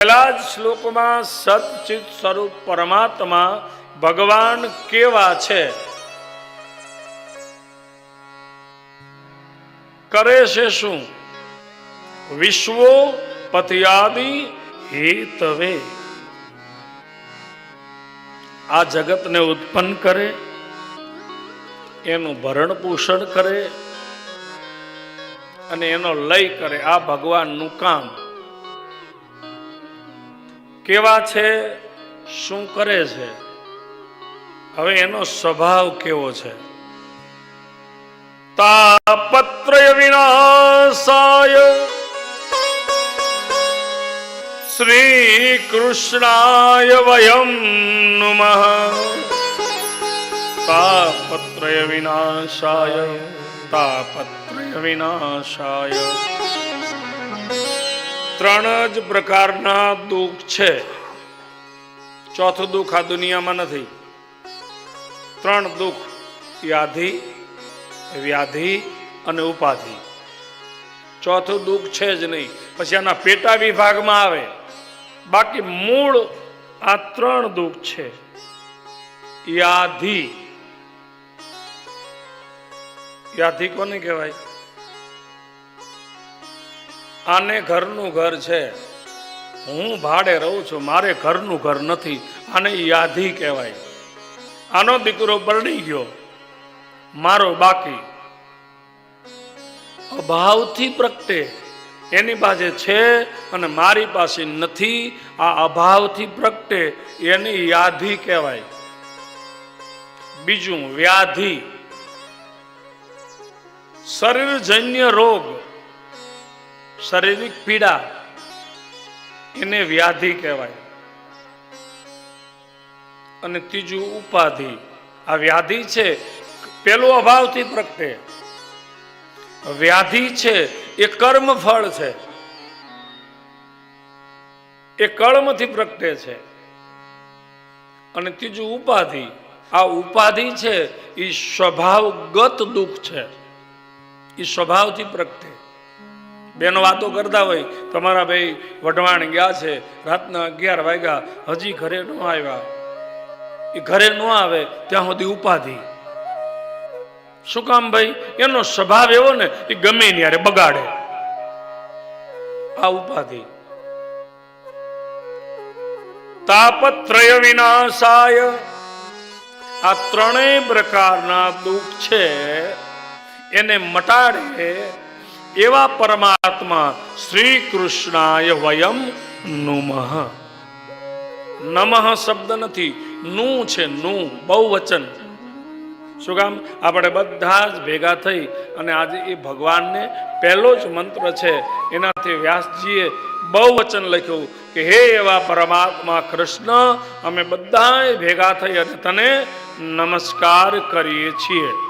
પહેલા જ શ્લોકમાં સતચિત સ્વરૂપ પરમાત્મા ભગવાન કેવા છે? કરે છે શું? વિશ્વો પતિયાદિ હેતવે. આ જગતને ઉત્પન્ન કરે, એનું ભરણ પોષણ કરે, અને એનો લય કરે આ ભગવાનનું કામ. કેવા છે, શું કરે છે? હવે એનો સ્વભાવ કેવો છે? તાપત્રય વિનાશાય. શ્રી કૃષ્ણાય વયમ નુમ. તાપત્રય વિનાશાય. તાપત્રય વિનાશાય. ત્રણ જ પ્રકારના દુઃખ છે. ચોથું દુઃખ આ દુનિયામાં નથી. ત્રણ દુઃખ યાધિ વ્યાધિ અને ઉપાધિ. ચોથું દુઃખ છે જ નહીં. પછી આના પેટા વિભાગમાં આવે. બાકી મૂળ આ ત્રણ દુઃખ છે. યાધિ યાધિ કોને કહેવાય? આને ઘરનું ઘર છે. હું ભાડે રહું છું, મારે ઘરનું ઘર નથી. આને યાદી કહેવાય. આનો દીકરો પરણી ગયો. મારો બાકી. અભાવથી પ્રગટે. એની પાસે છે અને મારી પાસે નથી. આ અભાવથી પ્રગટે એની યાધિ કહેવાય. બીજું વ્યાધિ. શરીરજન્ય રોગ. શારીરિક પીડા એને વ્યાધિ કહેવાય. અને ત્રીજું ઉપાધિ. આ વ્યાધિ છે, પેલો અભાવથી પ્રગટે. વ્યાધિ છે, એ કર્મ ફળ છે. એ કર્મથી પ્રગટે છે. અને ત્રીજું ઉપાધિ. આ ઉપાધિ છે એ સ્વભાવગત દુઃખ છે. એ સ્વભાવથી પ્રગટે. બેનો વાતો કરતા હોય, તમારા ભાઈ વઢવાણ ગયા છે, રાતના અગિયાર વાગ્યા, હજી ઘરે ન આવ્યા. એ ઘરે ન આવે, ત્યાં સુધી ઉપાધિ. શું કામ ભાઈ? એનો સ્વભાવ એવો ને, એ ગમે ને બગાડે. આ ઉપાધિ. તાપત્રય વિનાશાય. આ ત્રણેય પ્રકારના દુઃખ છે. એને મટાડે એવા પરમાત્મા શ્રી કૃષ્ણાય વયમ નુમઃ. નમઃ શબ્દ નથી, નું છે નું, બહુવચન. શું કામ? આપણે બધા જ ભેગા થઈ અને આજે એ ભગવાનને પહેલો જ મંત્ર છે, એનાથી વ્યાસજીએ બહુવચન લખ્યું કે, હે એવા પરમાત્મા કૃષ્ણ, અમે બધાએ ભેગા થઈ અને તને નમસ્કાર કરીએ છીએ.